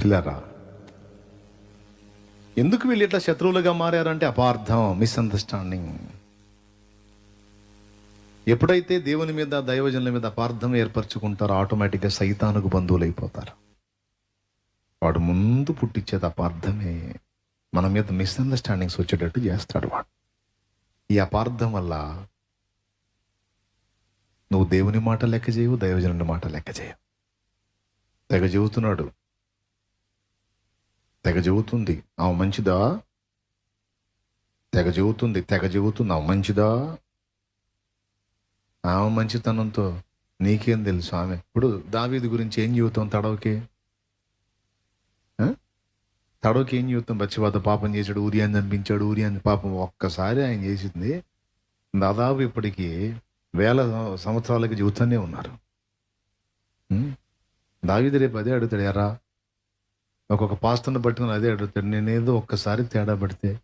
పిల్లరా ఎందుకు వీళ్ళు ఇట్లా శత్రువులుగా మారారంటే అపార్థం మిస్అండర్స్టాండింగ్ ఎప్పుడైతే దేవుని మీద దైవజనుల మీద అపార్థం ఏర్పరచుకుంటారో ఆటోమేటిక్గా సైతానుకు బంధువులు అయిపోతారు వాడు ముందు పుట్టించేది అపార్థమే. మన మీద మిస్అండర్స్టాండింగ్స్ వచ్చేటట్టు చేస్తాడు వాడు. ఈ అపార్థం వల్ల నువ్వు దేవుని మాట లెక్క చేయవు దైవజనుని మాట లెక్క చేయవు. తెగ చెబుతున్నాడు తెగ చెబుతుంది ఆమె మంచిదా? తెగ చెబుతుంది తెగ చెబుతుంది ఆమె మంచిదా? ఆమె మంచితనంతో నీకేం తెలుసు ఆమె? ఇప్పుడు దావీది గురించి ఏం జీవితం తడవకి? ఆ? తడవకి ఏం జీవితం బచ్చివాత పాపం చేశాడు ఊరియాన్ని అనిపించాడు ఊరియాన్ని పాపం ఒక్కసారి ఆయన చేసింది. దాదాపు ఇప్పటికీ వేల సంవత్సరాలకి జీవితంలో ఉన్నారు. దావీది రేపు అదే అడుగుతాడు ఎరా ఒక్కొక్క పాస్టర్ని పట్టుకుని అదే అడుగుతాడు నేనేదో ఒక్కసారి తేడా పడితే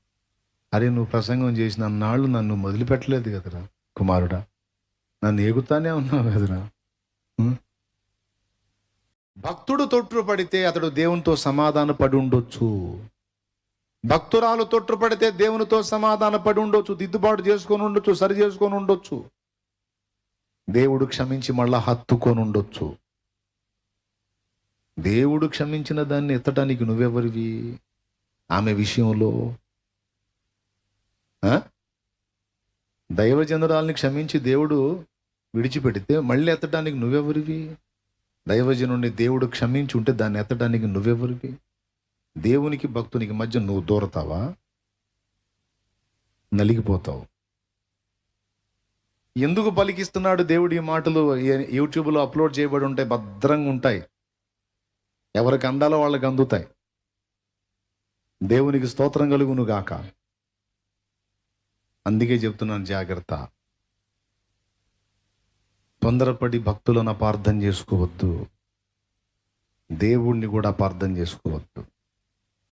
అరే నువ్వు ప్రసంగం చేసిన నాళ్ళు నన్ను మొదలుపెట్టలేదు కదరా కుమారుడా. నన్ను ఎగుతానే ఉన్నావు కదరా. భక్తుడు తొట్టు పడితే అతడు దేవునితో సమాధాన పడి ఉండొచ్చు. భక్తురాలు తొట్టు పడితే దేవునితో సమాధాన పడి ఉండొచ్చు. దిద్దుబాటు చేసుకొని ఉండొచ్చు సరి చేసుకొని ఉండొచ్చు. దేవుడు క్షమించి మళ్ళా హత్తుకొని ఉండొచ్చు. దేవుడు క్షమించిన దాన్ని ఎత్తడానికి నువ్వెవరివి? ఆమె విషయంలో. ఆ? దైవజనురాల్ని క్షమించి దేవుడు విడిచిపెడితే మళ్ళీ ఎత్తడానికి నువ్వెవరివి? దైవజనుడిని దేవుడు క్షమించి ఉంటే దాన్ని ఎత్తడానికి నువ్వెవరివి? దేవునికి భక్తునికి మధ్య నువ్వు దూరతావా? నలిగిపోతావు. ఎందుకు పలికిస్తున్నాడు దేవుడి ఈ మాటలు? యూట్యూబ్లో అప్లోడ్ చేయబడి ఉంటాయి భద్రంగా ఉంటాయి. ఎవరికి అందాలో వాళ్ళకి అందుతాయి. దేవునికి స్తోత్రం కలుగును గాక అందుకే చెప్తున్నాను జాగ్రత్త. తొందరపడి భక్తులను అపార్థం చేసుకోవద్దు. దేవుణ్ణి కూడా అపార్థం చేసుకోవద్దు.